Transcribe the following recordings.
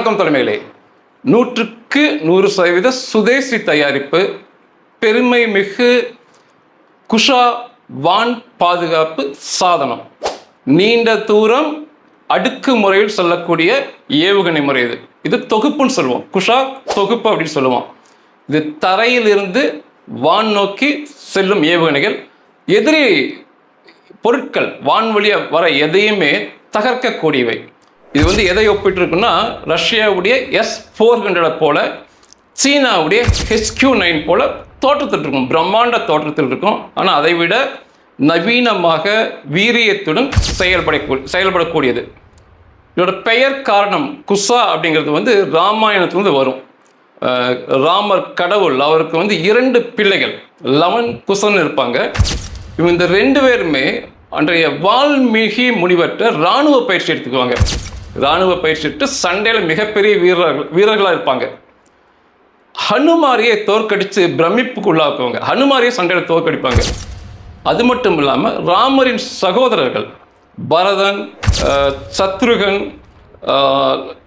வணக்கம் தலைமையிலே. நூற்றுக்கு நூறு சதவீத சுதேசி தயாரிப்பு பெருமை மிகு குஷா வான் பாதுகாப்பு சாதனம். நீண்ட தூரம் அடுக்கு முறையில் செல்லக்கூடிய ஏவுகணை முறை இது. இது தொகுப்புன்னு சொல்லுவோம். குஷா தொகுப்பு அப்படின்னு சொல்லுவோம். இது தரையிலிருந்து வான் நோக்கி செல்லும் ஏவுகணைகள். எதிரி பொருட்கள் வான்வழியாக வர எதையுமே தகர்க்கக்கூடியவை. இது வந்து எதை ஒப்பிட்டு இருக்குன்னா ரஷ்யாவுடைய எஸ் ஃபோர் ஹண்ட்ரடை போல சீனாவுடைய ஹெச்கியூ நைன் போல தோற்றத்தில் இருக்கும் பிரம்மாண்ட தோற்றத்தில் இருக்கும் ஆனால் அதை விட நவீனமாக வீரியத்துடன் செயல்படக்கூடிய செயல்படக்கூடியது. இதோட பெயர் காரணம் குசா அப்படிங்கிறது வந்து ராமாயணத்துலேருந்து வரும். ராமர் கடவுள் அவருக்கு வந்து இரண்டு பிள்ளைகள் லவன் குசன் இருப்பாங்க. இவங்க இந்த ரெண்டு பேருமே அன்றைய வால்மீகி முனிவர்கிட்ட இராணுவ பயிற்சி எடுத்துக்குவாங்க. இராணுவ பயிற்சிட்டு சண்டையில் மிகப்பெரிய வீரர்கள் வீரர்களாக இருப்பாங்க. ஹனுமாரியை தோற்கடித்து பிரமிப்புக்குள்ளாக்குவாங்க ஹனுமாரியை சண்டையில் தோற்கடிப்பாங்க. அது மட்டும் இல்லாமல் ராமரின் சகோதரர்கள் பரதன் சத்ருகன்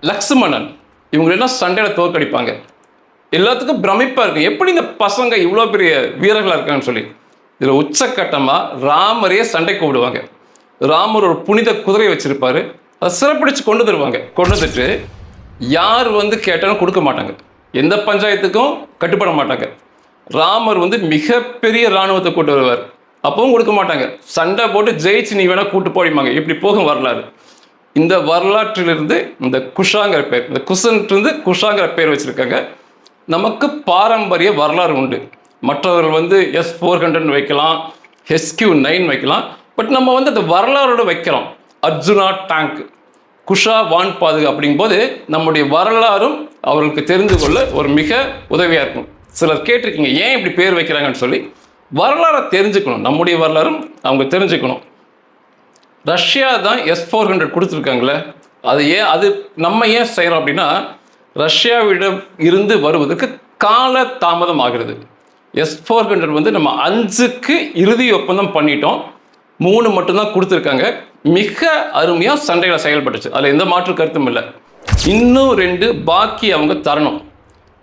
லக்ஷ்மணன் இவங்களெல்லாம் சண்டையில் தோற்கடிப்பாங்க. எல்லாத்துக்கும் பிரமிப்பாக இருக்கும் எப்படி இந்த பசங்க இவ்வளோ பெரிய வீரர்களாக இருக்காங்கன்னு சொல்லி. இதில் உச்சக்கட்டமாக ராமரையே சண்டை கூப்பிடுவாங்க. ராமர் ஒரு புனித குதிரை வச்சுருப்பாரு. சிறப்பிடிச்சு கொண்டு தருவாங்க. கொண்டு வந்துட்டு யார் வந்து கேட்டாலும் கொடுக்க மாட்டாங்க. எந்த பஞ்சாயத்துக்கும் கட்டுப்பட மாட்டாங்க. ராமர் வந்து மிகப்பெரிய இராணுவத்தை கூட்டு வருவார். அப்பவும் கொடுக்க மாட்டாங்க. சண்டை போட்டு ஜெயிச்சு நீ வேணா கூட்டு போடிமாங்க இப்படி போகும் வரலாறு. இந்த வரலாற்றிலிருந்து இந்த குஷாங்கிற பேர் இந்த குஷன்ட்டு குஷாங்கிற பேர் வச்சுருக்காங்க. நமக்கு பாரம்பரிய வரலாறு உண்டு. மற்றவர்கள் வந்து எஸ் ஃபோர் ஹண்ட்ரட் வைக்கலாம் ஹெச்கியூ நைன் வைக்கலாம். பட் நம்ம வந்து அந்த வரலாறோடு வைக்கிறோம். அர்ஜுனா டேங்க் குஷா வான் பாதுகா அப்படிங்கும்போது நம்முடைய வரலாறும் அவர்களுக்கு தெரிந்து கொள்ள ஒரு மிக உதவியாக இருக்கும். சிலர் கேட்டிருக்கீங்க ஏன் இப்படி பேர் வைக்கிறாங்கன்னு சொல்லி. வரலாறை தெரிஞ்சுக்கணும் நம்முடைய வரலாறும் அவங்க தெரிஞ்சுக்கணும். ரஷ்யா தான் எஸ் ஃபோர் ஹண்ட்ரட் கொடுத்துருக்காங்களே அது ஏன் அது நம்ம ஏன் செய்கிறோம் அப்படின்னா ரஷ்யாவிடம் இருந்து வருவதற்கு கால தாமதம் ஆகிறது. எஸ் ஃபோர் ஹண்ட்ரட் வந்து நம்ம அஞ்சுக்கு இறுதி ஒப்பந்தம் பண்ணிட்டோம். மூணு மட்டும்தான் கொடுத்துருக்காங்க. மிக அருமையாக சண்டைகளை செயல்பட்டுச்சு. அதில் எந்த மாற்று கருத்தும் இல்லை. இன்னும் ரெண்டு பாக்கி அவங்க தரணும்.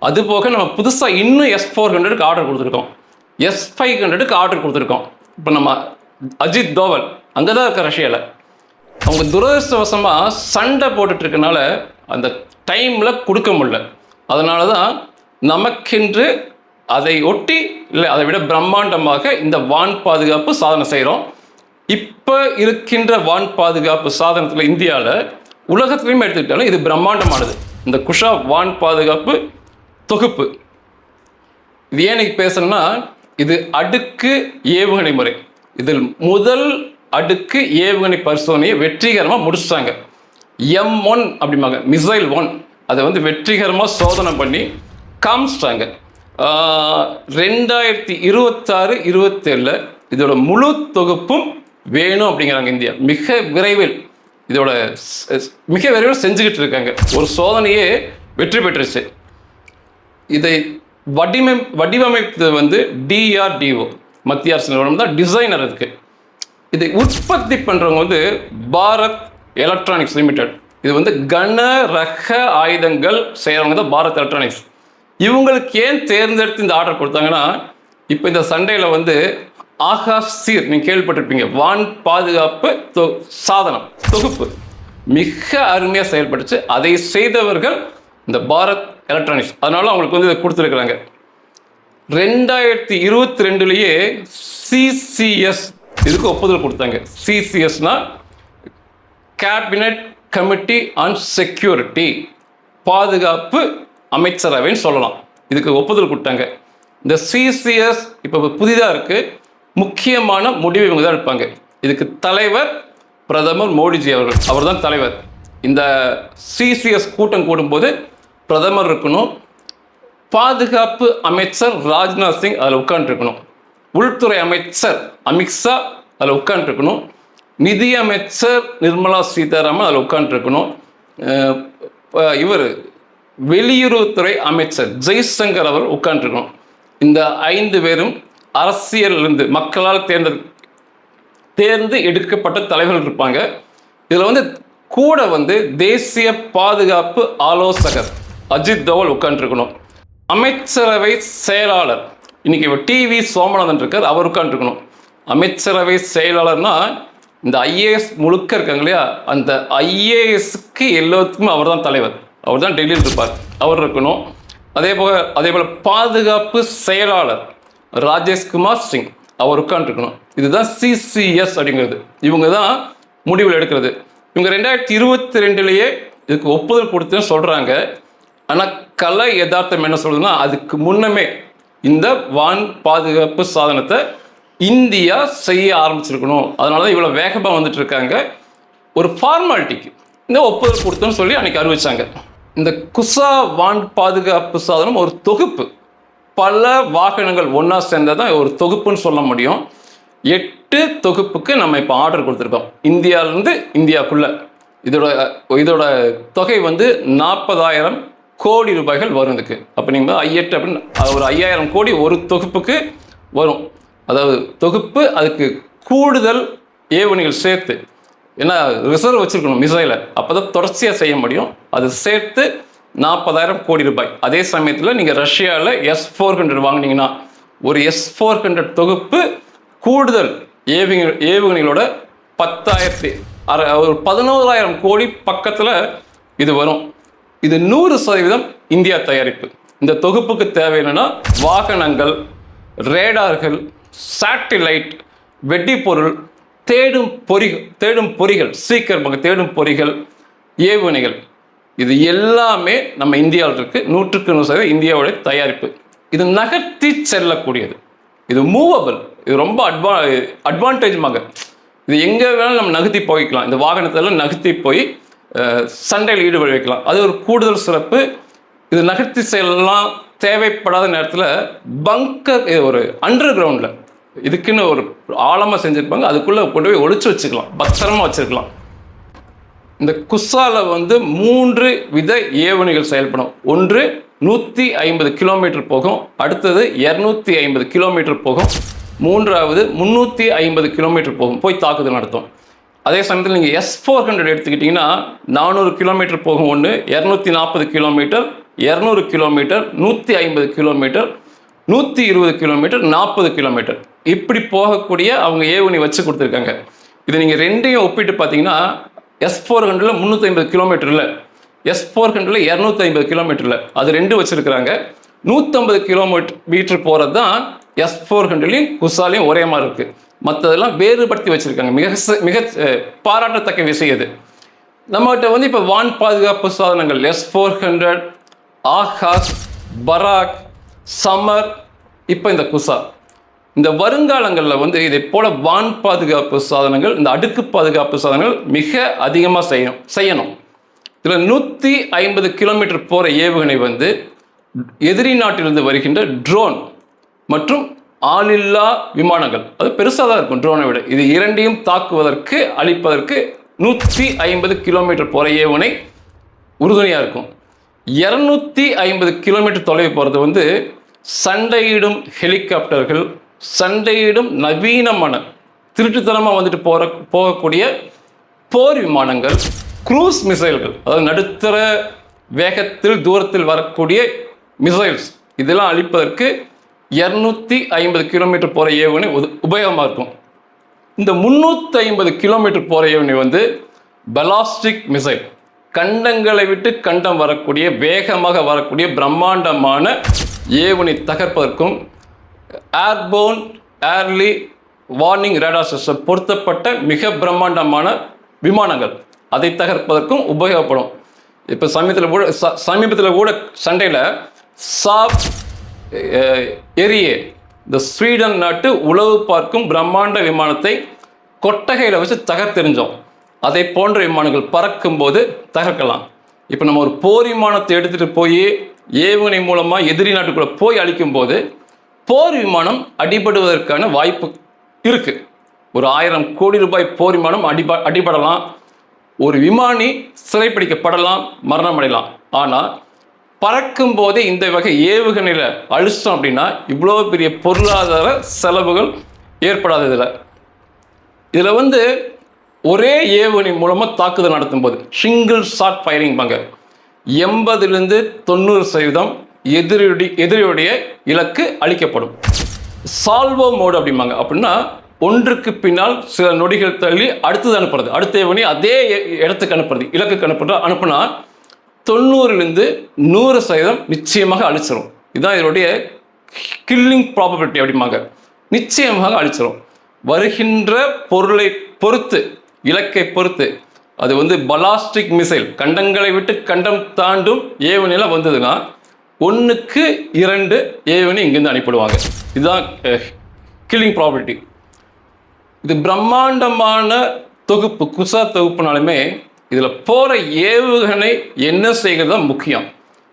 அது போக நம்ம புதுசாக இன்னும் எஸ் ஃபோர் ஹண்ட்ரடுக்கு ஆர்டர் கொடுத்துருக்கோம். எஸ் ஃபைவ் ஹண்ட்ரடுக்கு ஆர்டர் கொடுத்துருக்கோம். இப்போ நம்ம அஜித் தோவல் அங்கே தான் இருக்க ரஷ்யாவில் அவங்க துரதிருஷ்டவசமாக சண்டை போட்டுட்ருக்கனால அந்த டைமில் கொடுக்க முடியல. அதனால தான் நமக்கென்று அதை ஒட்டி இல்லை அதை விட பிரம்மாண்டமாக இந்த வான் பாதுகாப்பு சாதனை செய்கிறோம் இப்போ இருக்கின்ற வான் பாதுகாப்பு சாதனத்தில் இந்தியாவில் உலகத்துலையும் எடுத்துக்கிட்டாலும் இது பிரம்மாண்டமானது. இந்த குஷா வான் பாதுகாப்பு தொகுப்பு. இது ஏன் பேசணும்னா இது அடுக்கு ஏவுகணை முறை. இதில் முதல் அடுக்கு ஏவுகணை பரிசோதனையை வெற்றிகரமாக முடிச்சிட்டாங்க. எம் ஒன் அப்படிம்பாங்க மிசைல் ஒன் அதை வந்து வெற்றிகரமாக சோதனை பண்ணி காமிச்சிட்டாங்க. ரெண்டாயிரத்தி இருபத்தாறு இருபத்தேழில் இதோட முழு தொகுப்பும் வேணும் அப்படிங்கிறாங்க இந்தியா. மிக விரைவில் இதோட மிக விரைவில் செஞ்சுக்கிட்டு இருக்காங்க. ஒரு சோதனையே வெற்றி பெற்றுச்சு. இதை வடிவமை வடிவமைத்தது வந்து டிஆர்டிஓ மத்திய அரசு நிறுவனம் தான் டிசைனர் அதுக்கு. இதை உற்பத்தி பண்ணுறவங்க வந்து பாரத் எலக்ட்ரானிக்ஸ் லிமிடெட் இது வந்து கன ரக ஆயுதங்கள் செய்கிறவங்க தான் பாரத் எலக்ட்ரானிக்ஸ் இவங்களுக்கு ஏன் தேர்ந்தெடுத்து இந்த ஆர்டர் கொடுத்தாங்கன்னா இப்போ இந்த சண்டையில் வந்து ஆகாஷ் சீர் நீங்கள் கேள்விப்பட்டிருப்பீங்க. வான் பாதுகாப்பு தொ சாதனம் தொகுப்பு. மிக அருமையாக செயல்பட்டுச்சு. அதை செய்தவர்கள் இந்த பாரத் எலக்ட்ரானிக்ஸ். அதனால அவங்களுக்கு வந்து இதை கொடுத்துருக்குறாங்க. ரெண்டாயிரத்தி இருபத்தி ரெண்டுலேயே சிசிஎஸ் இதுக்கு ஒப்புதல் கொடுத்தாங்க. சிசிஎஸ்னா கேபினட் கமிட்டி ஆன் செக்யூரிட்டி பாதுகாப்பு அமைச்சரவைன்னு சொல்லலாம். இதுக்கு ஒப்புதல் கொடுத்தாங்க. இந்த சிசிஎஸ் இப்போ புதிதாக இருக்குது முக்கியமான முடிவு இவங்க தான் எடுப்பாங்க. இதுக்கு தலைவர் பிரதமர் மோடிஜி அவர்கள். அவர் தான் தலைவர். இந்த சிசிஎஸ் கூட்டம் கூடும்போது பிரதமர் இருக்கணும். பாதுகாப்பு அமைச்சர் ராஜ்நாத் சிங் அதில் உட்காந்துருக்கணும் உள்துறை அமைச்சர் அமித்ஷா அதில் உட்காந்துருக்கணும் நிதி அமைச்சர் நிர்மலா சீதாராமன் அதில் உட்காந்துருக்கணும் இவர் வெளியுறவுத்துறை அமைச்சர் ஜெய்சங்கர் அவர் உட்காந்துருக்கணும் இந்த ஐந்து பேரும் அரசியலிருந்து மக்களால் தேர்ந்தெடு தேர்ந்து எடுக்கப்பட்ட தலைவர்கள் இருப்பாங்க. இதில் வந்து கூட வந்து தேசிய பாதுகாப்பு ஆலோசகர் அஜித் தோவல் உட்காந்துருக்கணும் அமைச்சரவை செயலாளர் இன்னைக்கு இவர் டிவி சோமநாதன் இருக்கார் அவர் உட்காந்துருக்கணும் அமைச்சரவை செயலாளர்னா இந்த ஐஏஎஸ் முழுக்க இருக்காங்க இல்லையா? அந்த ஐஏஎஸ்க்கு எல்லாத்துக்குமே அவர் தான் தலைவர். அவர் தான் டெல்லியில் இருப்பார். அவர் இருக்கணும். அதே போல் அதே போல் பாதுகாப்பு செயலாளர் ராஜேஷ்குமார் சிங். அவர் உட்காந்துருக்கணும் இதுதான் சிசிஎஸ் அப்படிங்கிறது. இவங்க தான் முடிவில் எடுக்கிறது. இவங்க ரெண்டாயிரத்தி இருபத்தி ரெண்டுலேயே இதுக்கு ஒப்புதல் கொடுத்துன்னு சொல்கிறாங்க ஆனால் கலை யதார்த்தம் என்ன சொல்லுதுன்னா அதுக்கு முன்னமே இந்த வான் பாதுகாப்பு சாதனத்தை இந்தியா செய்ய ஆரம்பிச்சிருக்கணும். அதனால தான் இவ்வளோ வேகமாக வந்துட்டு இருக்காங்க. ஒரு ஃபார்மாலிட்டிக்கு இந்த ஒப்புதல் கொடுத்தோன்னு சொல்லி அன்னைக்கு அறிவிச்சாங்க. இந்த குசா வான் பாதுகாப்பு சாதனம் ஒரு தொகுப்பு. பல வாகனங்கள் ஒன்றா சேர்ந்தால் தான் ஒரு தொகுப்புன்னு சொல்ல முடியும். எட்டு தொகுப்புக்கு நம்ம இப்போ ஆர்டர் கொடுத்துருக்கோம். இந்தியாவிலேருந்து இந்தியாவுக்குள்ளே இதோட இதோட தொகை வந்து நாற்பதாயிரம் கோடி ரூபாய்கள் வரும் இதுக்கு. அப்போ நீங்கள் ஐயெட்டு அப்படின்னு ஒரு ஐயாயிரம் கோடி ஒரு தொகுப்புக்கு வரும். அதாவது தொகுப்பு அதுக்கு கூடுதல் ஏவணிகள் சேர்த்து ஏன்னா ரிசர்வ் வச்சிருக்கணும் மிசைலை அப்போ தான் தொடர்ச்சியாக செய்ய முடியும். அது சேர்த்து நாற்பதாயிரம் கோடி ரூபாய். அதே சமயத்தில் நீங்கள் ரஷ்யாவில் எஸ் ஃபோர் ஹண்ட்ரட் வாங்கினீங்கன்னா ஒரு எஸ் ஃபோர் ஹண்ட்ரட் தொகுப்பு கூடுதல் ஏவுகணை ஏவுகணைகளோட பத்தாயிரத்தி அரை ஒரு பதினோராயிரம் கோடி பக்கத்தில் இது வரும். இது நூறு சதவீதம் இந்தியா தயாரிப்பு. இந்த தொகுப்புக்கு தேவை என்னென்னா வாகனங்கள் ரேடார்கள் சேட்டிலைட் பொருள் தேடும் பொறி தேடும் பொறிகள் சீக்கிரமாக தேடும் பொறிகள் ஏவுகணைகள். இது எல்லாமே நம்ம இந்தியாவில் இருக்கு. நூற்றுக்கு நூறு சதவீதம் இந்தியாவுடைய தயாரிப்பு. இது நகர்த்தி செல்லக்கூடியது. இது மூவபிள் இது ரொம்ப அட்வா அட்வான்டேஜ்மாக இது எங்கே வேணாலும் நம்ம நகர்த்தி போய்க்கலாம். இந்த வாகனத்தெல்லாம் நகர்த்தி போய் சண்டையில் ஈடுபட வைக்கலாம். அது ஒரு கூடுதல் சிறப்பு. இது நகர்த்தி செல்லலாம். தேவைப்படாத நேரத்தில் பங்கர் ஒரு அண்டர் கிரவுண்டில் இதுக்குன்னு ஒரு ஆழமாக செஞ்சுருப்பாங்க. அதுக்குள்ளே கொண்டு போய் ஒழிச்சு வச்சுக்கலாம். பத்திரமா வச்சுருக்கலாம். இந்த குஸ்ஸால வந்து மூன்று வித ஏவுகணைகள் செயல்படும். ஒன்று நூற்றி ஐம்பது கிலோமீட்டர் போகும் அடுத்தது இரநூத்தி ஐம்பது கிலோமீட்டர் போகும் மூன்றாவது முந்நூற்றி ஐம்பது கிலோமீட்டர் போகும் போய் தாக்குதல் நடத்தும். அதே சமயத்தில் நீங்கள் எஸ் ஃபோர் ஹண்ட்ரட் எடுத்துக்கிட்டிங்கன்னா நானூறு கிலோமீட்டர் போகும் ஒன்று இரநூத்தி நாற்பது கிலோமீட்டர் இரநூறு கிலோமீட்டர் நூற்றி ஐம்பது கிலோமீட்டர் நூற்றி இருபது கிலோமீட்டர் நாற்பது கிலோமீட்டர். இப்படி போகக்கூடிய அவங்க ஏவுகணை வச்சு கொடுத்துருக்காங்க. இது நீங்கள் ரெண்டையும் ஒப்பிட்டு பார்த்தீங்கன்னா எஸ் ஃபோர் ஹண்ட்ரடில் முந்நூற்றி ஐம்பது கிலோமீட்டரில் எஸ் ஃபோர் ஹண்ட்ரடில் இரநூத்தி ஐம்பது கிலோமீட்டரில் அது ரெண்டு வச்சுருக்கிறாங்க. நூற்றம்பது கிலோமீட்டர் மீட்டர் போகிறது தான் எஸ் ஃபோர் ஹண்ட்ரட்லையும் குசாலையும் ஒரே மாதிரி இருக்குது மற்றதெல்லாம் வேறுபடுத்தி வச்சுருக்காங்க. மிக ச- மிக பாராட்டத்தக்க விஷயம் இது. நம்மகிட்ட வந்து இப்போ வான் பாதுகாப்பு சாதனங்கள் S four hundred Akash Barak Samar இப்போ இந்த குசா. இந்த வருங்காலங்களில் வந்து இதை போல வான் பாதுகாப்பு சாதனங்கள் இந்த அடுக்கு பாதுகாப்பு சாதனங்கள் மிக அதிகமாக செய்யணும் செய்யணும். இதில் நூற்றி ஐம்பது கிலோமீட்டர் போகிற ஏவுகணை வந்து எதிரி நாட்டிலிருந்து வருகின்ற ட்ரோன் மற்றும் ஆளில்லா விமானங்கள். அது பெருசாக தான் இருக்கும் ட்ரோனை விட. இது இரண்டையும் தாக்குவதற்கு அழிப்பதற்கு நூற்றி ஐம்பது கிலோமீட்டர் போகிற ஏவுகணை உறுதுணையாக இருக்கும். இரநூத்தி ஐம்பது கிலோமீட்டர் தொலைவு போகிறது வந்து சண்டையிடும் ஹெலிகாப்டர்கள் சண்டையிடும் நவீனமான திருட்டுத்தனமாக வந்துட்டு போகிற போகக்கூடிய போர் விமானங்கள் க்ரூஸ் மிசைல்கள் அதாவது நடுத்தர வேகத்தில் தூரத்தில் வரக்கூடிய மிசைல்ஸ். இதெல்லாம் அழிப்பதற்கு இரநூத்தி ஐம்பது கிலோமீட்டர் போகிற ஏவுகணை உத- உபயோகமாக இருக்கும். இந்த முந்நூற்றி ஐம்பது கிலோமீட்டர் போகிற ஏவுகணை வந்து பலாஸ்டிக் மிசைல் கண்டங்களை விட்டு கண்டம் வரக்கூடிய வேகமாக வரக்கூடிய பிரம்மாண்டமான ஏவுகணை தகர்ப்பதற்கும் airborne early warning radar system பொருத்தப்பட்ட மிக பிரம்மாண்டமான விமானங்கள். அதை தகர்ப்பதற்கும் உபயோகப்படும். இப்போ சமீபத்தில் கூட ச- சமீபத்தில் கூட சண்டையில் சாப் எரியே இந்த ஸ்வீடன் நாட்டு உளவு பார்க்கும் பிரம்மாண்ட விமானத்தை கொட்டகையில் வச்சு தகர்த்தெறிஞ்சோம். அதை போன்ற விமானங்கள் பறக்கும்போது தகர்க்கலாம். இப்போ நம்ம ஒரு போர் விமானத்தை எடுத்துகிட்டு போய் ஏவுகணை மூலமாக எதிரி நாட்டுக்குள்ளே போய் அழிக்கும்போது போர் விமானம் அடிபடுவதற்கான வாய்ப்பு இருக்கு. ஒரு ஆயிரம் கோடி ரூபாய் போர் விமானம் அடிப அடிபடலாம். ஒரு விமானி சிறைப்பிடிக்கப்படலாம் மரணம் அடையலாம் ஆனால் பறக்கும் போதே இந்த வகை ஏவுகணையில் அழிச்சிட்டோம் அப்படின்னா இவ்வளோ பெரிய பொருளாதார செலவுகள் ஏற்படாது இதில். இதில் வந்து ஒரே ஏவுகணை மூலமாக தாக்குதல் நடத்தும் போது சிங்கிள் ஷாட் ஃபயரிங் பாங்க. எண்பதுலேருந்து தொண்ணூறு சதவீதம் எதிரியுடி எதிரியுடைய இலக்கு அழிக்கப்படும் சால்வோ மோடு அப்படிம்பாங்க. அப்படின்னா ஒன்றுக்கு பின்னால் சில நொடிகள் தள்ளி அடுத்தது அனுப்புறது. அடுத்த ஏவுகணை அதே இடத்துக்கு அனுப்புறது. இலக்குக்கு அனுப்புறது அனுப்புனா தொண்ணூறுலேருந்து நூறு சதவீதம் நிச்சயமாக அழிச்சிரும். இதுதான் இதனுடைய கில்லிங் ப்ராபபிலிட்டி அப்படிம்பாங்க. நிச்சயமாக அழிச்சிரும். வருகின்ற பொருளை பொறுத்து இலக்கை பொறுத்து அது வந்து பலாஸ்டிக் மிசைல் கண்டங்களை விட்டு கண்டம் தாண்டும் ஏவுகணையில் வந்ததுன்னா ஒன்றுக்கு இரண்டு ஏவுகணை இங்கேருந்து அனுப்பிடுவாங்க. இதுதான் கில்லிங் ப்ராப்பர்ட்டி இது பிரம்மாண்டமான தொகுப்பு குசா தொகுப்புனாலுமே இதில் போகிற ஏவுகணை என்ன செய்கிறது தான் முக்கியம்.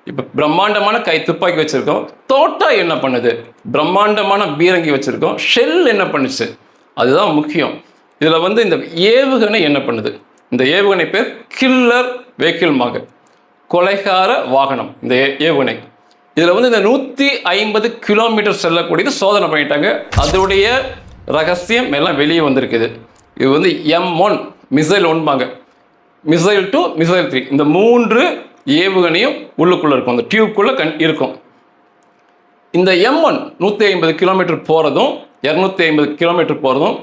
இப்போ பிரம்மாண்டமான கை துப்பாக்கி வச்சுருக்கோம். தோட்டா என்ன பண்ணுது? பிரம்மாண்டமான பீரங்கி வச்சுருக்கோம். ஷெல் என்ன பண்ணுச்சு? அதுதான் முக்கியம். இதில் வந்து இந்த ஏவுகணை என்ன பண்ணுது? இந்த ஏவுகணை பேர் கில்லர் வெஹிக்கிள்மாக கொலைகார வாகனம். இந்த ஏ- ஏவுகணை. இதில் வந்து இந்த நூற்றி ஐம்பது கிலோமீட்டர் செல்லக்கூடியது சோதனை பண்ணிட்டாங்க. அதோடைய ரகசியம் எல்லாம் வெளியே வந்திருக்குது. இது வந்து எம் ஒன் மிசைல் ஒன்பாங்க. மிசைல் டு மிசைல் த்ரீ இந்த மூன்று ஏவுகணையும் உள்ளுக்குள்ளே இருக்கும். அந்த டியூப்குள்ளே கண் இருக்கும். இந்த எம் ஒன் நூற்றி ஐம்பது கிலோமீட்டர் போகிறதும் இரநூத்தி ஐம்பது கிலோமீட்டர் போகிறதும்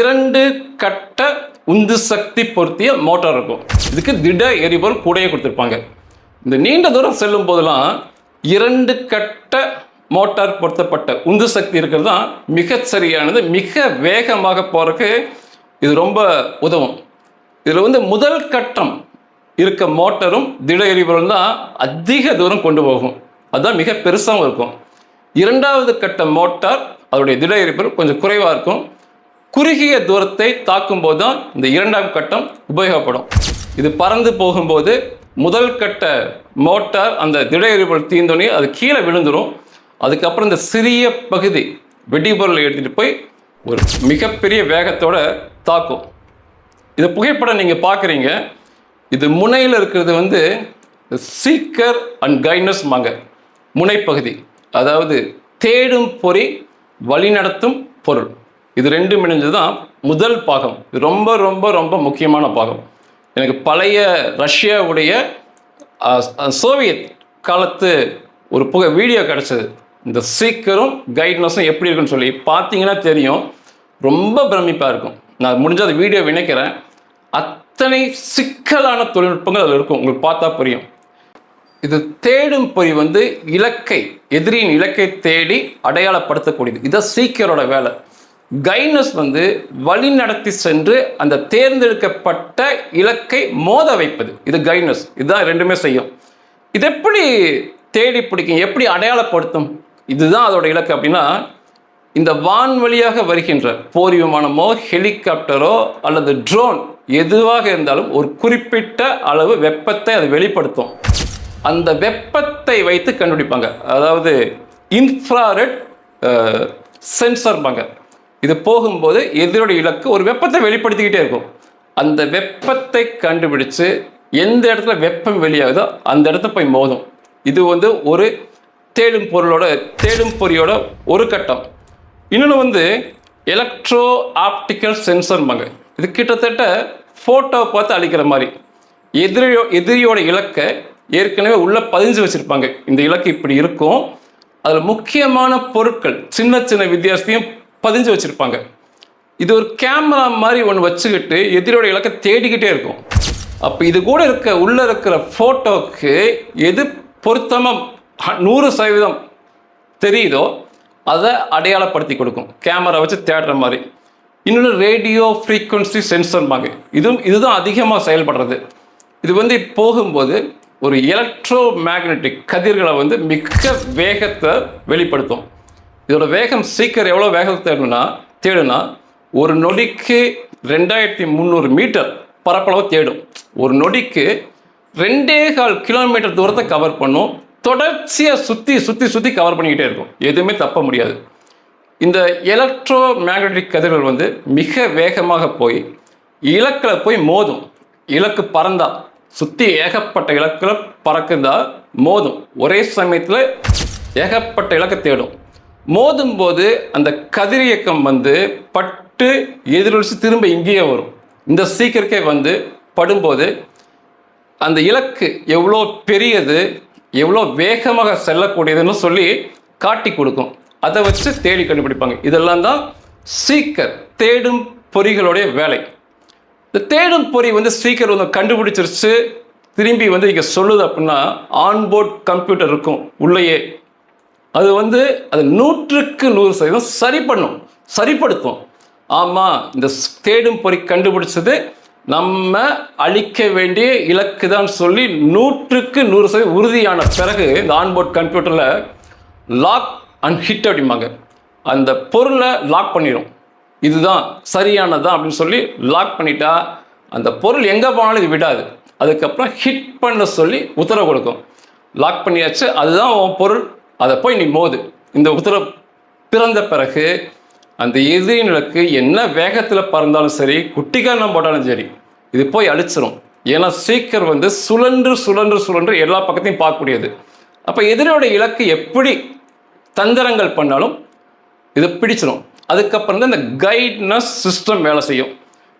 இரண்டு கட்ட உந்து சக்தி பொருத்திய மோட்டார் இருக்கும். இதுக்கு திட எரிபொருள் கூடையே கொடுத்துருப்பாங்க. இந்த நீண்ட தூரம் செல்லும் போதெல்லாம் இரண்டு கட்ட மோட்டார் பொருத்தப்பட்ட உந்து சக்தி இருக்கிறது தான் மிக சரியானது மிக வேகமாக போகிறதுக்கு இது ரொம்ப உதவும். இதில் வந்து முதல் கட்டம் இருக்க மோட்டரும் திட எரிபொருள் தான் அதிக தூரம் கொண்டு போகும். அதுதான் மிக பெருசாகவும் இருக்கும். இரண்டாவது கட்ட மோட்டார் அதோடைய திட எரிபொருள் கொஞ்சம் குறைவாக இருக்கும். குறுகிய தூரத்தை தாக்கும் போது தான் இந்த இரண்டாம் கட்டம் உபயோகப்படும். இது பறந்து போகும்போது முதல் கட்ட மோட்டார் அந்த திட எரிபொருள் தீந்தோடனே அது கீழே விழுந்துடும் அதுக்கப்புறம் இந்த சிறிய பகுதி வெடிபொருளை எடுத்துகிட்டு போய் ஒரு மிகப்பெரிய வேகத்தோட தாக்கும். இந்த புகைப்படம் நீங்கள் பார்க்குறீங்க இது முனையில் இருக்கிறது வந்து சீக்கர் அண்ட் கைனஸ் மாங்க. முனைப்பகுதி. அதாவது தேடும் பொறி வழிநடத்தும் பொருள். இது ரெண்டும் இணைஞ்சது தான் முதல் பாகம். இது ரொம்ப ரொம்ப ரொம்ப முக்கியமான பாகம். எனக்கு பழைய ரஷ்யாவுடைய சோவியத் காலத்து ஒரு புகை வீடியோ கிடச்சிது. இந்த சீக்கரும் கைட்னஸும் எப்படி இருக்குன்னு சொல்லி பார்த்தீங்கன்னா தெரியும். ரொம்ப பிரமிப்பாக இருக்கும். நான் முடிஞ்ச அந்த வீடியோ வினைக்கிறேன். அத்தனை சிக்கலான தொழில்நுட்பங்கள் அதில் இருக்கும். உங்களுக்கு பார்த்தா புரியும். இது தேடும் பொறி வந்து இலக்கை எதிரியின் இலக்கை தேடி அடையாளப்படுத்தக்கூடியது. இதான் சீக்கியரோட வேலை. கைனஸ் வந்து வழி நடத்தி சென்று அந்த தேர்ந்தெடுக்கப்பட்ட இலக்கை மோத வைப்பது. இது கைனஸ். இதுதான் ரெண்டுமே செய்யும். இது எப்படி தேடி பிடிக்கும்? எப்படி அடையாளப்படுத்தும்? இதுதான் அதோட இலக்கு அப்படின்னா இந்த வான் வழியாக வருகின்ற போர் விமானமோ ஹெலிகாப்டரோ அல்லது ட்ரோன் எதுவாக இருந்தாலும் ஒரு குறிப்பிட்ட அளவு வெப்பத்தை அது வெளிப்படுத்தும். அந்த வெப்பத்தை வைத்து கண்டுபிடிப்பாங்க. அதாவது இன்ஃப்ராரெட் சென்சர்பாங்க. இது போகும்போது எதிரோடைய இலக்கு ஒரு வெப்பத்தை வெளிப்படுத்திக்கிட்டே இருக்கும். அந்த வெப்பத்தை கண்டுபிடிச்சு எந்த இடத்துல வெப்பம் வெளியாகுதோ அந்த இடத்த போய் மோதும். இது வந்து ஒரு தேடும் பொருளோட தேடும் பொறியோட ஒரு கட்டம். இன்னொன்று வந்து எலக்ட்ரோ ஆப்டிக்கல் சென்சர்பாங்க இது கிட்டத்தட்ட ஃபோட்டோவை பார்த்து அழிக்கிற மாதிரி. எதிரியோ எதிரியோட இலக்கை ஏற்கனவே உள்ளே பதிஞ்சு வச்சுருப்பாங்க. இந்த இலக்கு இப்படி இருக்கும். அதில் முக்கியமான பொருட்கள் சின்ன சின்ன வித்தியாசத்தையும் பதிஞ்சு வச்சுருப்பாங்க. இது ஒரு கேமரா மாதிரி ஒன்று வச்சுக்கிட்டு எதிரோட இலக்கை தேடிக்கிட்டே இருக்கும். அப்போ இது கூட இருக்க உள்ளே இருக்கிற ஃபோட்டோவுக்கு எது பொருத்தமாக நூறு சதவீதம் தெரியுதோ அதை அடையாளப்படுத்தி கொடுக்கும். கேமரா வச்சு தேடுற மாதிரி. இன்னொன்று ரேடியோ ஃப்ரீக்வன்சி சென்சர்பாங்க இதுவும் இதுதான் அதிகமாக செயல்படுறது. இது வந்து போகும்போது ஒரு எலக்ட்ரோ மேக்னெட்டிக் கதிர்களை வந்து மிக வேகத்தை வெளிப்படுத்தும். இதோட வேகம் சீக்கிரம் எவ்வளோ வேகம் தேடுனா தேடுனா ஒரு நொடிக்கு ரெண்டாயிரத்தி முந்நூறு மீட்டர் பரப்பளவு தேடும். ஒரு நொடிக்கு ரெண்டே கால் கிலோமீட்டர் தூரத்தை கவர் பண்ணும். தொடர்ச்சியாக சுற்றி சுற்றி சுற்றி கவர் பண்ணிக்கிட்டே இருக்கும். எதுவுமே தப்ப முடியாது. இந்த எலக்ட்ரோ மேக்னட்டிக் கதிர்கள் வந்து மிக வேகமாக போய் இலக்கில் போய் மோதும். இலக்கு பறந்தா சுற்றி ஏகப்பட்ட இலக்கில் பறக்குதா மோதும். ஒரே சமயத்தில் ஏகப்பட்ட இலக்கை தேடும். மோதும் போது அந்த கதிரியக்கம் வந்து பட்டு எதிரொலிச்சு திரும்ப இங்கேயே வரும். இந்த சீக்கிரக்கே வந்து படும்போது அந்த இலக்கு எவ்வளோ பெரியது எவ்வளோ வேகமாக செல்லக்கூடியதுன்னு சொல்லி காட்டி கொடுக்கும். அதை வச்சு தேடி கண்டுபிடிப்பாங்க. இதெல்லாம் தான் சீக்கர் தேடும் பொறிகளுடைய வேலை. இந்த தேடும் பொறி வந்து சீக்கிரம் வந்து கண்டுபிடிச்சிருச்சு திரும்பி வந்து இங்கே சொல்லுது அப்படின்னா ஆன்போர்ட் கம்ப்யூட்டர் இருக்கும். உள்ளேயே அது வந்து அது நூற்றுக்கு நூறு சதவீதம் சரி பண்ணும் சரிப்படுத்தும். ஆமாம் இந்த ஸ்- தேடும் பொறி கண்டுபிடிச்சது நம்ம அழிக்க வேண்டிய இலக்கு தான் சொல்லி நூற்றுக்கு நூறு சதவீதம் உறுதியான பிறகு இந்த ஆன்போர்ட் கம்ப்யூட்டரில் லாக் அண்ட் ஹிட் அப்படிம்பாங்க. அந்த பொருளை லாக் பண்ணிடும் இதுதான் சரியானதான் அப்படின்னு சொல்லி லாக் பண்ணிட்டா அந்த பொருள் எங்கே போனாலும் இது விடாது. அதுக்கப்புறம் ஹிட் பண்ண சொல்லி உத்தரவு கொடுக்கும். லாக் பண்ணியாச்சு அதுதான் உன் பொருள் அதை போய் நீ மோது இந்த உத்தரவு பிறந்த பிறகு அந்த எதிரிகளுக்கு என்ன வேகத்தில் பறந்தாலும் சரி குட்டிக்காரணம் போட்டாலும் சரி இது போய் அழிச்சிரும். ஏன்னா சீக்கர் வந்து சுழன்று சுழன்று சுழன்று எல்லா பக்கத்தையும் பார்க்கக்கூடியது. அப்போ எதிரியோட இலக்கு எப்படி தந்திரங்கள் பண்ணாலும் இதை பிடிச்சிடும் அதுக்கப்புறம் தான் இந்த கைட்னஸ் சிஸ்டம் வேலை செய்யும்.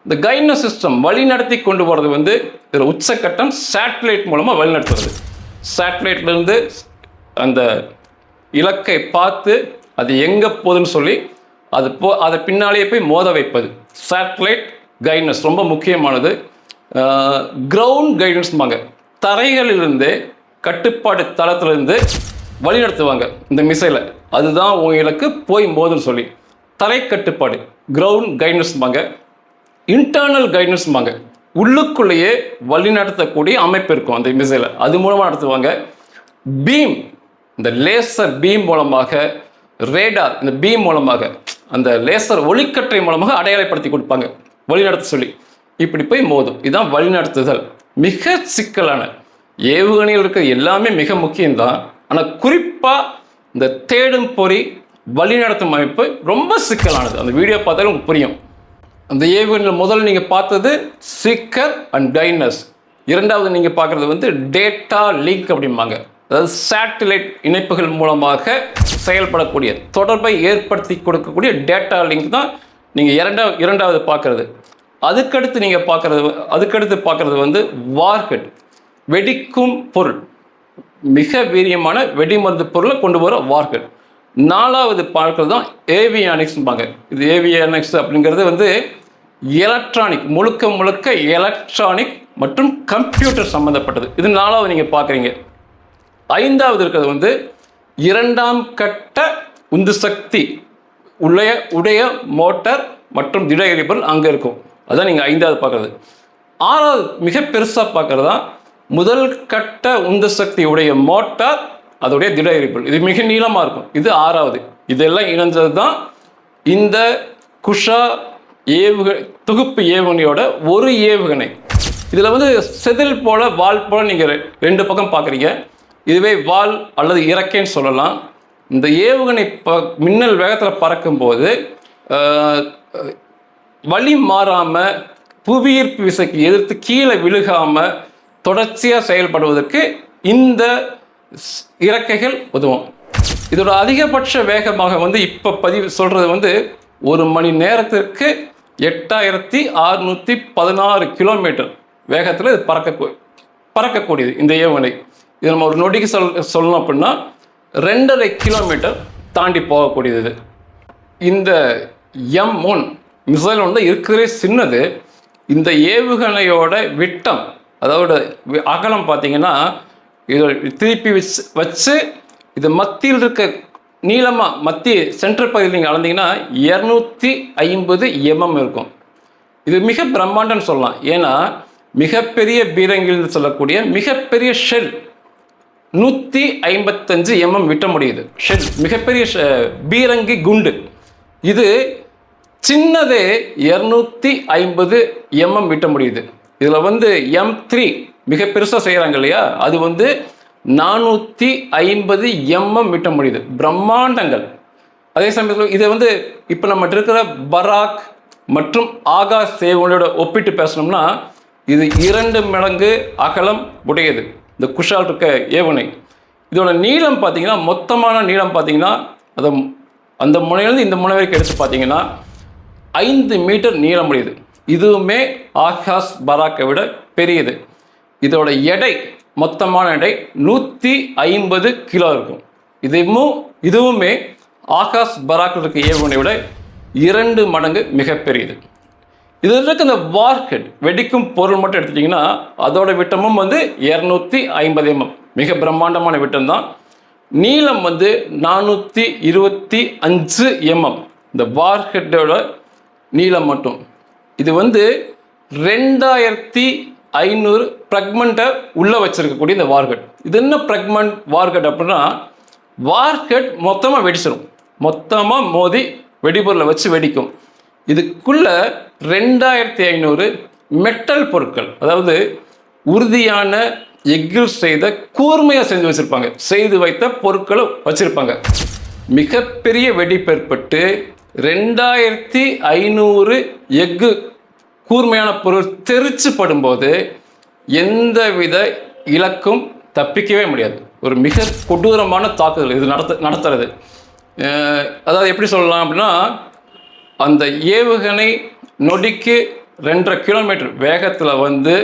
இந்த கைட்னஸ் சிஸ்டம் வழிநடத்தி கொண்டு போகிறது வந்து இதில் உச்சக்கட்டம் சேட்டலைட் மூலமாக வழிநடத்துறது. சேட்டலைட்லேருந்து அந்த இலக்கை பார்த்து அது எங்கே போகுதுன்னு சொல்லி அது போ அதை பின்னாலேயே போய் மோத வைப்பது. சேட்டலைட் கைடன்ஸ் ரொம்ப முக்கியமானது. கிரவுண்ட் கைடன்ஸ்பாங்க தரைகளிலிருந்து கட்டுப்பாடு தளத்திலிருந்து வழிநடத்துவாங்க இந்த மிசைலை அதுதான் உங்கள் இலக்கு போய் மோதுன்னு சொல்லி. தரை கட்டுப்பாடு கிரவுண்ட் கைடன்ஸ்பாங்க இன்டர்னல் கைடன்ஸ்பாங்க உள்ளுக்குள்ளேயே வழிநடத்தக்கூடிய அமைப்பு இருக்கும் அந்த மிசைலை அது மூலமாக நடத்துவாங்க. பீம் இந்த லேசர் பீம் மூலமாக ரேடார் இந்த பீம் மூலமாக அந்த லேசர் ஒளிக்கற்றை மூலமாக அடையாளப்படுத்தி கொடுப்பாங்க. வழிநடத்த சொல்லி. இப்படி போய் மோதும். இதுதான் வழிநடத்துதல். மிக சிக்கலான. ஏவுகணையில் இருக்கிற எல்லாமே மிக முக்கியம்தான். ஆனால் குறிப்பாக இந்த தேடும் பொறி வழிநடத்தும் அமைப்பு ரொம்ப சிக்கலானது. அந்த வீடியோ பார்த்தாலும் உங்களுக்கு புரியும். அந்த ஏவுகணையில் முதல்ல நீங்கள் பார்த்தது சீக்கர் அண்ட் டைனஸ் இரண்டாவது நீங்கள் பார்க்குறது வந்து டேட்டா லிங்க் அப்படிம்பாங்க. அதாவது சேட்டிலைட் இணைப்புகள் மூலமாக செயல்படக்கூடிய தொடர்பை ஏற்படுத்தி கொடுக்கக்கூடிய டேட்டா லிங்க் தான் நீங்கள் இரண்டாவது இரண்டாவது பார்க்குறது. அதுக்கடுத்து நீங்கள் பார்க்குறது அதுக்கடுத்து பார்க்குறது வந்து வார்ஹெட் வெடிக்கும் பொருள். மிக வீரியமான வெடிமருந்து பொருளை கொண்டு வர வார்ஹெட் நாலாவது பார்க்கறது தான் ஏவியானிக்ஸ்பாங்க இது ஏவியானிக்ஸ் அப்படிங்கிறது வந்து எலக்ட்ரானிக் முழுக்க முழுக்க எலக்ட்ரானிக் மற்றும் கம்ப்யூட்டர் சம்மந்தப்பட்டது இது நாலாவது நீங்கள் பார்க்குறீங்க. ஐந்தாவது இருக்கிறது வந்து இரண்டாம் கட்ட உந்து சக்தி உடைய உடைய மோட்டார் மற்றும் திட எரிபொருள் அங்கே இருக்கும். அதான் நீங்கள் ஐந்தாவது பார்க்குறது. ஆறாவது மிக பெருசாக பார்க்குறது? தான் முதல் கட்ட உந்து சக்தி உடைய மோட்டார் அதோடைய திட எரிபொருள். இது மிக நீளமாக இருக்கும். இது ஆறாவது. இதெல்லாம் இணைஞ்சது தான் இந்த குஷா ஏவுக தொகுப்பு ஏவுகணையோட ஒரு ஏவுகணை. இதில் வந்து செதில் போல வால் போல நீங்கள் ரெண்டு பக்கம் பார்க்குறீங்க. இதுவே வால் அல்லது இறக்கைன்னு சொல்லலாம். இந்த ஏவுகணை ப மின்னல் வேகத்தில் பறக்கும்போது வழி மாறாமல் புவியீர்ப்பு விசைக்கு எதிர்த்து கீழே விழுகாமல் தொடர்ச்சியாக செயல்படுவதற்கு இந்த இறக்கைகள் உதவும். இதோட அதிகபட்ச வேகமாக வந்து இப்போ பதிவு சொல்கிறது வந்து ஒரு மணி நேரத்திற்கு எட்டாயிரத்தி அறுநூற்றி பதினாறு கிலோமீட்டர் வேகத்தில் இது பறக்க பறக்கக்கூடியது இந்த ஏவுகணை. இது நம்ம ஒரு நொடிக்கு சொல் சொல்லணும் அப்படின்னா ரெண்டரை கிலோமீட்டர் தாண்டி போகக்கூடியது. இந்த எம் ஒன் மிசைல் வந்து இருக்கிறதே சின்னது. இந்த ஏவுகணையோட விட்டம் அதாவது அகலம் பார்த்தீங்கன்னா இதை திருப்பி வச்சு வச்சு இது மத்தியில் இருக்க நீளமாக மத்திய சென்டர் பகுதியில் நீங்கள் அளந்தீங்கன்னா இரநூத்தி ஐம்பது எம்எம் இருக்கும். இது மிக பிரம்மாண்டம்னு சொல்லலாம். ஏன்னா மிகப்பெரிய பீரங்கில் சொல்லக்கூடிய மிகப்பெரிய ஷெல் நூற்றி ஐம்பத்தஞ்சு எம்எம் விட்ட முடியுது. ஷெல் மிகப்பெரிய பீரங்கி குண்டு. இது சின்னதே இரநூத்தி ஐம்பது எம்எம் விட்ட முடியுது. இதில் வந்து எம் த்ரீ மிக பெருசாக செய்கிறாங்க இல்லையா? அது வந்து நானூற்றி ஐம்பது எம்எம் விட்ட முடியுது. பிரம்மாண்டங்கள். அதே சமயத்தில் இதை வந்து இப்போ நம்ம இருக்கிற பராக் மற்றும் ஆகாஷ் சேவனோட ஒப்பிட்டு பேசணும்னா இது இரண்டு மடங்கு அகலம் உடையது. இந்த குஷால் இருக்க ஏவுகணை. இதோட நீளம் பார்த்தீங்கன்னா மொத்தமான நீளம் பார்த்தீங்கன்னா அதை அந்த முனையிலேருந்து இந்த முனை வரைக்கும் எடுத்து பார்த்தீங்கன்னா ஐந்து மீட்டர் நீளம் முடியுது இதுவுமே ஆகாஷ் பராக்கை விட பெரியது. இதோட எடை மொத்தமான எடை நூற்றி ஐம்பது கிலோ இருக்கும். இதுவும் இதுவுமே ஆகாஷ் பராக்கில் இருக்க ஏவுகணை விட இரண்டு மடங்கு மிகப்பெரியது இது இருக்க இந்த வார்ஹெட் வெடிக்கும் பொருள் மட்டும் எடுத்துட்டிங்கன்னா அதோட விட்டமும் வந்து இரநூத்தி ஐம்பது எம்எம் மிக பிரம்மாண்டமான விட்டம் தான் நீளம் வந்து நானூற்றி இருபத்தி அஞ்சு எம்எம் இந்த வார்ஹெட்டோட நீளம் மட்டும். இது வந்து ரெண்டாயிரத்தி ஐநூறு ப்ரக்மெண்ட்டை உள்ளே வச்சிருக்கக்கூடிய இந்த வார்கட் இது என்ன ப்ரக்மெண்ட் வார்கட் அப்படின்னா வார்கட் மொத்தமாக வெடிச்சிடும் மொத்தமாக மோதி வெடிபொருளை வச்சு வெடிக்கும். இதுக்குள்ள ரெண்டாயிரத்தி ஐநூறு மெட்டல் பொருட்கள் அதாவது உறுதியான எஃகில் செய்த கூர்மையாக செஞ்சு வச்சுருப்பாங்க. செய்து வைத்த பொருட்களை வச்சுருப்பாங்க. மிகப்பெரிய வெடிப்பு ஏற்பட்டு ரெண்டாயிரத்தி ஐநூறு எஃகு கூர்மையான பொருள் தெரிச்சு படும்போது எந்தவித இலக்கும் தப்பிக்கவே முடியாது. ஒரு மிக கொடூரமான தாக்குதல் இது நடத்த நடத்துறது. அதாவது எப்படி சொல்லலாம் அப்படின்னா அந்த ஏவுகணை நொடிக்கு ரெண்டரை கிலோமீட்டர் வேகத்தில் வந்து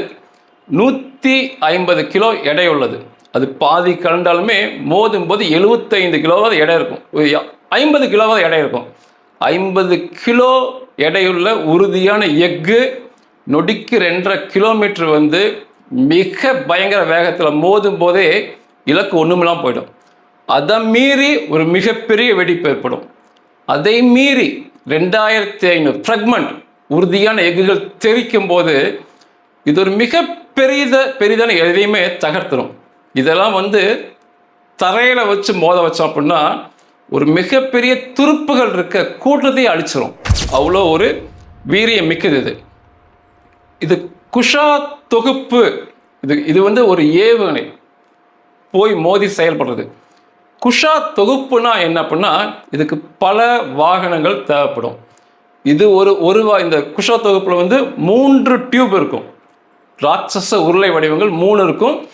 நூற்றி ஐம்பது கிலோ எடை உள்ளது. அது பாதி கலண்டாலுமே மோதும் போது எழுபத்தைந்து கிலோவாவது எடை இருக்கும். ஐம்பது கிலோவாவது எடை இருக்கும். ஐம்பது கிலோ எடையுள்ள உறுதியான எஃகு நொடிக்கு ரெண்டரை கிலோமீட்டர் வந்து மிக பயங்கர வேகத்தில் மோதும் போதே இலக்கு ஒன்றுமெல்லாம் போயிடும். அதை மீறி ஒரு மிகப்பெரிய வெடிப்பு ஏற்படும். அதை மீறி ரெண்டாயிரத்தி ஐநூறு ஃப்ரக்மெண்ட் உறுதியான எஃகுகள் தெரிக்கும் போது இது ஒரு மிக பெரித பெரிதான எதையுமே தகர்த்துரும். இதெல்லாம் வந்து தரையில் வச்சு மோத வச்சோம் அப்படின்னா ஒரு மிகப்பெரிய துருப்புகள் இருக்க கூட்டத்தையே அழிச்சிரும். அவ்வளோ ஒரு வீரியம் மிக்கது இது. இது குஷா தொகுப்பு இது இது வந்து ஒரு ஏவுகணை போய் மோதி செயல்படுறது. குஷா தொகுப்புனா என்ன அப்படின்னா இதுக்கு பல வாகனங்கள் தேவைப்படும். இது ஒரு ஒரு வா- இந்த குஷா தொகுப்பில் வந்து மூன்று டியூப் இருக்கும். ராட்சச உருளை வடிவங்கள் மூணு இருக்கும்.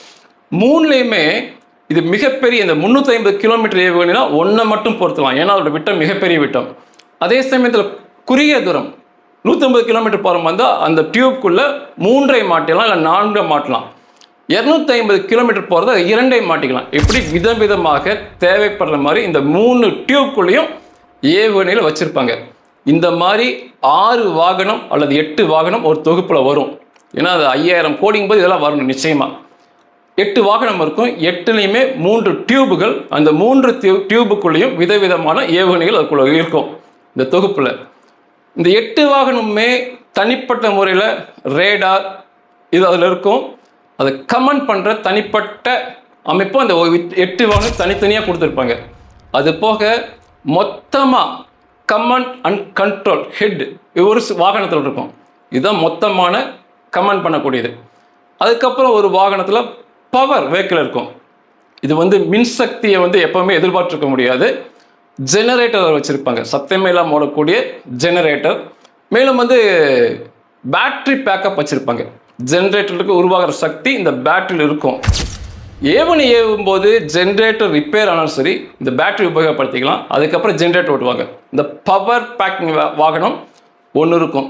மூணுலேயுமே இது மிகப்பெரிய இந்த முந்நூற்றி ஐம்பது கிலோமீட்டர் ஏவுகணைனா ஒன்றை மட்டும் பொறுத்தலாம் ஏன்னா அதோட விட்டம் மிகப்பெரிய விட்டம். அதே சமயத்தில் குறுகிய தூரம் நூற்றம்பது கிலோமீட்டர் போகிற வந்தால் அந்த டியூப்குள்ளே மூன்றை மாட்டலாம் இல்லை நான்கை மாட்டலாம். இரநூத்தி ஐம்பது கிலோமீட்டர் போகிறத இரண்டையும் மாட்டிக்கலாம். இப்படி விதவிதமாக தேவைப்படுற மாதிரி இந்த மூணு டியூப்குள்ளேயும் ஏவுகணையில் வச்சுருப்பாங்க. இந்த மாதிரி ஆறு வாகனம் அல்லது எட்டு வாகனம் ஒரு தொகுப்பில் வரும். ஏன்னா அது ஐயாயிரம் கோடிங்கும் போது இதெல்லாம் வரணும் நிச்சயமாக எட்டு வாகனம் இருக்கும். எட்டுலேயுமே மூன்று டியூபுகள் அந்த மூன்று டியூ டியூபுக்குள்ளேயும் விதவிதமான ஏவுகணைகள் அதுக்குள்ள இருக்கும். இந்த தொகுப்பில். இந்த எட்டு வாகனமுமே தனிப்பட்ட முறையில் ரேடார் இது அதில் இருக்கும். அதை கமெண்ட் பண்ணுற தனிப்பட்ட அமைப்பு அந்த எட்டு வாகனம் தனித்தனியாக கொடுத்துருப்பாங்க. அது போக மொத்தமாக கமெண்ட் அண்ட் கண்ட்ரோல் ஹெட் ஒரு வாகனத்தில் இருக்கும். இதுதான் மொத்தமான கமெண்ட் பண்ணக்கூடியது. அதுக்கப்புறம் ஒரு வாகனத்தில் பவர் வெஹிக்கிள் இருக்கும். இது வந்து மின்சக்தியை வந்து எப்போவுமே எதிர்பார்த்துருக்க முடியாது. ஜெனரேட்டர் வச்சுருப்பாங்க. சத்தமே இல்லாமல் ஓடக்கூடிய ஜெனரேட்டர் மேலும் வந்து பேட்டரி பேக்கப் வச்சுருப்பாங்க. ஜென்ரேட்டருக்கு உருவாகிற சக்தி இந்த பேட்டரியில் இருக்கும். ஏவணி ஏவும் போது ஜென்ரேட்டர் ரிப்பேர் ஆனாலும் சரி இந்த பேட்டரி உபயோகப்படுத்திக்கலாம். அதுக்கப்புறம் ஜென்ரேட்டர் ஓட்டுவாங்க. இந்த பவர் பேக்கிங் வாகனம் ஒன்று இருக்கும்.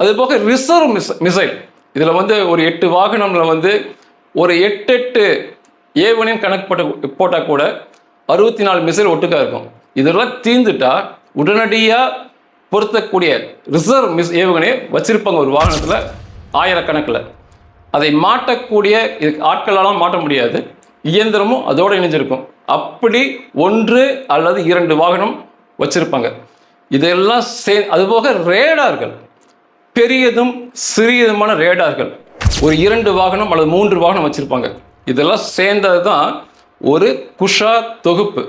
அது போக ரிசர்வ் மிஸ் மிசைல் இதில் வந்து ஒரு எட்டு வாகனம்ல வந்து ஒரு எட்டு எட்டு ஏவனையும் கணக்கு போட்ட போட்டால் கூட அறுபத்தி நாலு மிசைல் ஒட்டுக்கா இருக்கும். இதெல்லாம் தீர்ந்துட்டா உடனடியாக பொருத்தக்கூடிய ரிசர்வ் மிஸ் ஏவுகணையை வச்சிருப்பாங்க ஒரு வாகனத்தில். ஆயிரக்கணக்கில். அதை மாட்டக்கூடிய இது ஆட்களாலும் மாட்ட முடியாது. இயந்திரமும் அதோடு இணைஞ்சிருக்கும். அப்படி ஒன்று அல்லது இரண்டு வாகனம் வச்சிருப்பாங்க. இதெல்லாம் சே அதுபோக ரேடார்கள். பெரியதும் சிறியதுமான ரேடார்கள். ஒரு இரண்டு வாகனம் அல்லது மூன்று வாகனம் வச்சுருப்பாங்க. இதெல்லாம் சேர்ந்தது தான் ஒரு குஷா தொகுப்பு.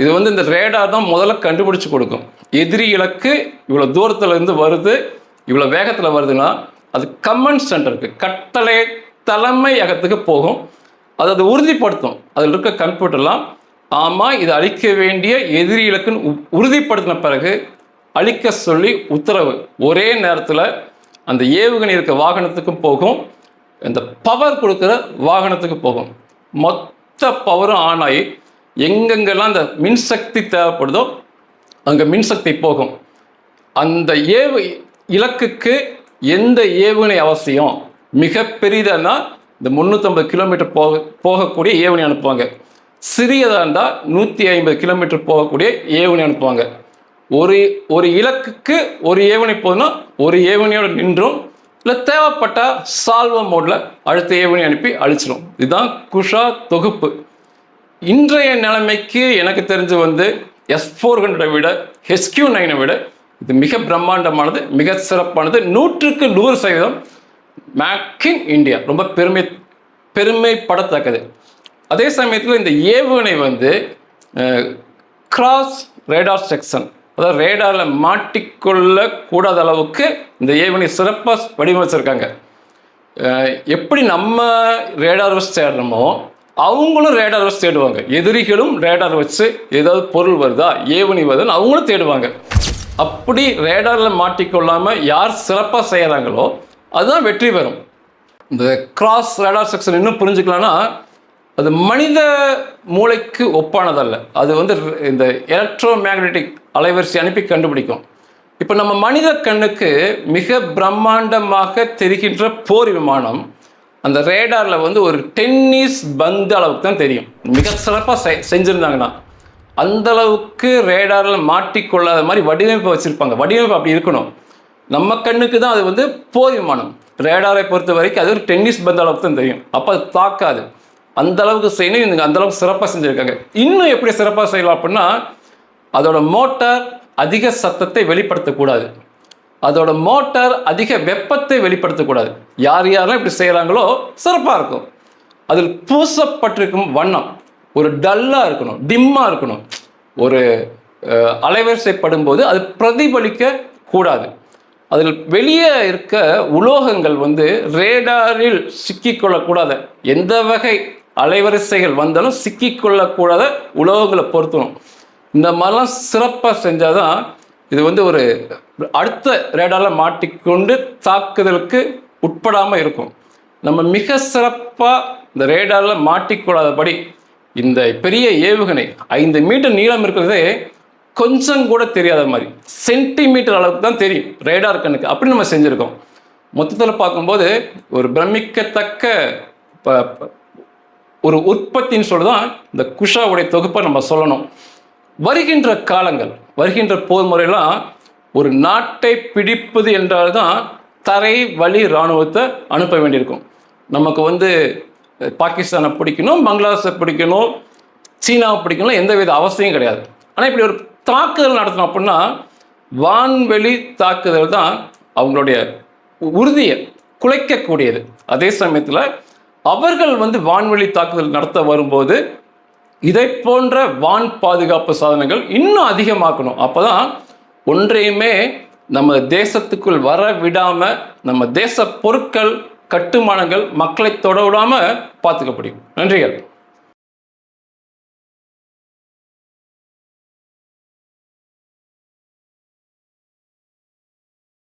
இது வந்து இந்த ரேடார் தான் முதல்ல கண்டுபிடிச்சு கொடுக்கும். எதிரி இலக்கு இவ்வளோ தூரத்தில் இருந்து வருது இவ்வளோ வேகத்தில் வருதுன்னா அது கமெண்ட் சென்டருக்கு கட்டளை தலைமையகத்துக்கு போகும். அது அது உறுதிப்படுத்தும். அதில் இருக்க கம்ப்யூட்டர்லாம் ஆமாம் இது அழிக்க வேண்டிய எதிரி இலக்குன்னு உ- உறுதிப்படுத்தின பிறகு அழிக்க சொல்லி உத்தரவு. ஒரே நேரத்தில் அந்த ஏவுகணை இருக்க வாகனத்துக்கும் போகும். இந்த பவர் கொடுக்குற வாகனத்துக்கு போகும். மொத்த பவரும் ஆன் ஆகி எங்கெங்கெல்லாம் அந்த மின்சக்தி தேவைப்படுதோ அங்கே மின்சக்தி போகும். அந்த ஏவு இலக்குக்கு எந்த ஏவுகணை அவசியம்? மிக பெரிதன்னா இந்த முந்நூற்றம்பது கிலோமீட்டர் போக போகக்கூடிய ஏவுகணை அனுப்புவாங்க. சிறியதாக இருந்தால் நூற்றி ஐம்பது கிலோமீட்டர் போகக்கூடிய ஏவுகணை அனுப்புவாங்க. ஒரு ஒரு இலக்குக்கு ஒரு ஏவுகணை போதுன்னா ஒரு ஏவுகணையோடு நின்றும். இல்லை தேவைப்பட்டால் சால்வ மோடில் அடுத்த ஏவுகணை அனுப்பி அழிச்சிடும் இதுதான் குஷா தொகுப்பு. இன்றைய நிலைமைக்கு எனக்கு தெரிஞ்சு வந்து எஸ் ஃபோர் ஹண்ட்ரடை விட ஹெச்கியூ நைனை விட இது மிக பிரம்மாண்டமானது மிக சிறப்பானது. நூற்றுக்கு நூறு சதவீதம் மேக் இன் இந்தியா. ரொம்ப பெருமை பெருமைப்படத்தக்கது. அதே சமயத்தில் இந்த ஏவுகணை வந்து கிராஸ் ரேடார் செக்ஷன் அதாவது ரேடாரில் மாட்டிக்கொள்ள கூடாத அளவுக்கு இந்த ஏவுகணை சிறப்பாக வடிவமைச்சிருக்காங்க. எப்படி நம்ம ரேடார் வச்சு தேடுறோமோ அவங்களும் ரேடார் வச்சு தேடுவாங்க. எதிரிகளும் ரேடார் வச்சு ஏதாவது பொருள் வருதா ஏவுகணை வருதுன்னு அவங்களும் தேடுவாங்க. அப்படி ரேடாரில் மாட்டிக்கொள்ளாமல் யார் சிறப்பாக செய்கிறாங்களோ அதுதான் வெற்றி பெறும். இந்த கிராஸ் ரேடார் செக்ஷன் இன்னும் புரிஞ்சுக்கலாம்னா அது மனித மூளைக்கு ஒப்பானதல்ல. அது வந்து இந்த எலக்ட்ரோ மேக்னெட்டிக் அலைவரிசை அனுப்பி கண்டுபிடிக்கும். இப்போ நம்ம மனித கண்ணுக்கு மிக பிரம்மாண்டமாக தெரிகின்ற போர் விமானம் அந்த ரேடாரில் வந்து ஒரு டென்னிஸ் பந்து அளவுக்கு தான் தெரியும். மிக சிறப்பாக செ செஞ்சுருந்தாங்கன்னா. அந்தளவுக்கு ரேடாரில் மாட்டிக்கொள்ளாத மாதிரி வடிவமைப்பு வச்சுருப்பாங்க. வடிவமைப்பு அப்படி இருக்கணும். நம்ம கண்ணுக்கு தான் அது வந்து போர் விமானம். ரேடாரை பொறுத்த வரைக்கும் அது ஒரு டென்னிஸ் பந்த அளவுக்கு தான் தெரியும். அப்போ அது தாக்காது. அந்த அளவுக்கு செய்யணும். இவங்க அந்த அளவுக்கு சிறப்பாக செஞ்சுருக்காங்க. இன்னும் எப்படி சிறப்பாக செய்யலாம் அப்படின்னா அதோட மோட்டார் அதிக சத்தத்தை வெளிப்படுத்தக்கூடாது. அதோட மோட்டார் அதிக வெப்பத்தை வெளிப்படுத்தக்கூடாது. யார் யாரெல்லாம் இப்படி செய்கிறாங்களோ சிறப்பாக இருக்கும். அதில் பூசப்பட்டிருக்கும் வண்ணம். ஒரு டல்லாக இருக்கணும் டிம்மாக இருக்கணும். ஒரு அலைவரிசைப்படும் போது அது பிரதிபலிக்க கூடாது அதில் வெளியே இருக்க உலோகங்கள் வந்து ரேடாரில் சிக்கிக்கொள்ளக்கூடாத. எந்த வகை அலைவரிசைகள் வந்தாலும் சிக்கிக்கொள்ளக்கூடாத உலோகங்களை பொருத்தணும். இந்த மாதிரிலாம் சிறப்பாக செஞ்சால் தான் இது வந்து ஒரு அடுத்த ரேடாரில் மாட்டிக்கொண்டு தாக்குதலுக்கு உட்படாமல் இருக்கும். நம்ம மிக சிறப்பாக இந்த ரேடாரில் மாட்டிக்கொள்ளாதபடி இந்த பெரிய ஏவுகணை ஐந்து மீட்டர் நீளம் இருக்கிறதே கொஞ்சம் கூட தெரியாத மாதிரி. சென்டிமீட்டர் அளவுக்கு தான் தெரியும். ரேடார் கண்ணுக்கு. அப்படி நம்ம செஞ்சுருக்கோம். மொத்தத்தில் பார்க்கும்போது ஒரு பிரமிக்கத்தக்க ப- ஒரு உற்பத்தின்னு சொல்லி தான் இந்த குஷாவுடைய தொகுப்பை நம்ம சொல்லணும். வருகின்ற காலங்கள் வருகின்ற போர் முறையெல்லாம் ஒரு நாட்டை பிடிப்பது என்றால்தான் தரை வழி இராணுவத்தை அனுப்ப வேண்டியிருக்கும். நமக்கு வந்து பாகிஸ்தானை பிடிக்கணும் பங்களாதேஷை பிடிக்கணும் சீனாவை பிடிக்கணும் எந்தவித அவசியம் கிடையாது. ஆனால் இப்படி ஒரு தாக்குதல் நடத்தணும் அப்படின்னா வான்வெளி தாக்குதல் தான் அவங்களுடைய உறுதியை குலைக்கக்கூடியது. அதே சமயத்தில் அவர்கள் வந்து வான்வெளி தாக்குதல் நடத்த வரும்போது இதை போன்ற வான் பாதுகாப்பு சாதனங்கள் இன்னும் அதிகமாக்கணும். அப்போ தான் ஒன்றையுமே நம்ம தேசத்துக்குள் வர விடாமல் நம்ம தேச பொருட்கள் கட்டுமானங்கள் மக்களை தொட விடாம பார்த்துக்க முடியும். நன்றிகள்.